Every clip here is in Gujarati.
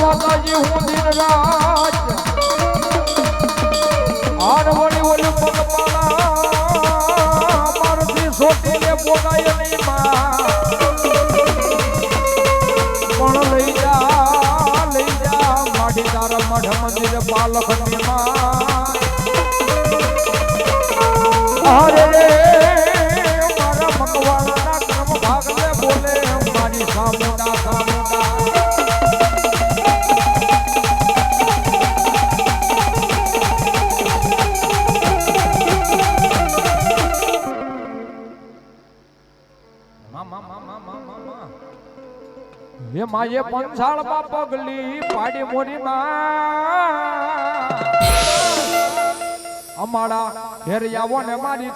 માજી હું દિન રાત આરવણી વળી પગપાળા મારથી સોટીને બોલાય નહીં પણ લઈ જા લઈ જા માડી તારા મઢ મંદિર બાલખમાં. હે એ પંસાળમાં પગલી પાડી મોરી અમારા ઘેર આવો ને મારી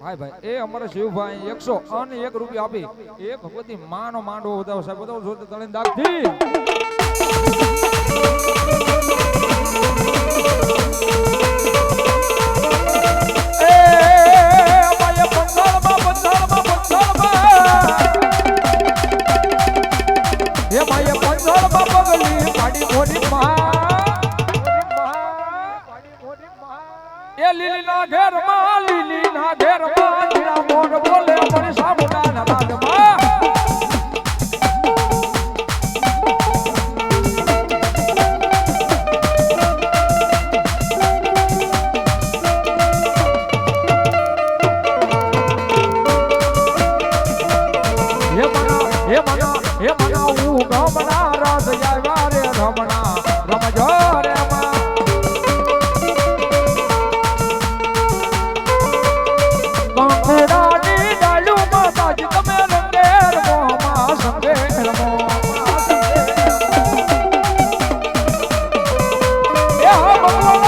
હાય ભાઈ, એ અમારા શિવભાઈ એકસો અને એક રૂપિયા આપી. એ ભગવતી માનો માંડવો વધાવો સાહેબ જોતે તળીને દાગથી. એ લીલી ના ઘેરમાં લીલી ના ઘેરમાં જીરા મોર બોલે મણી સામુડા ના રાજમાં હે મના હે મના હે મના હું ગમના રસ આવ્યા રે રમણા એ હા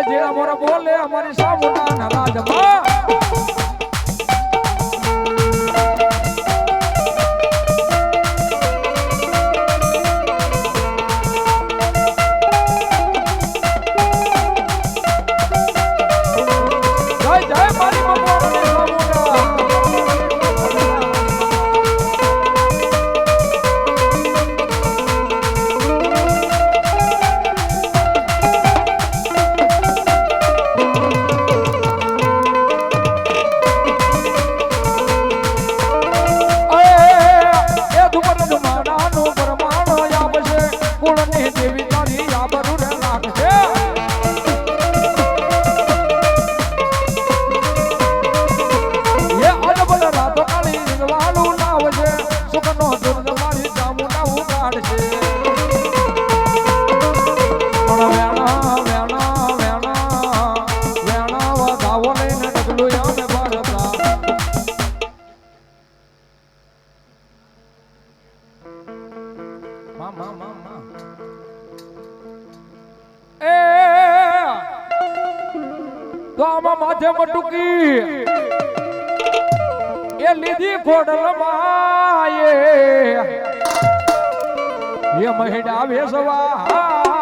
એ ઝીણા મોર બોલે અમારી સામુના રાજમાં માં માં એ તો આમાં માથે એ લીધી ખોડલ માયે એ મહિડા વેસવા.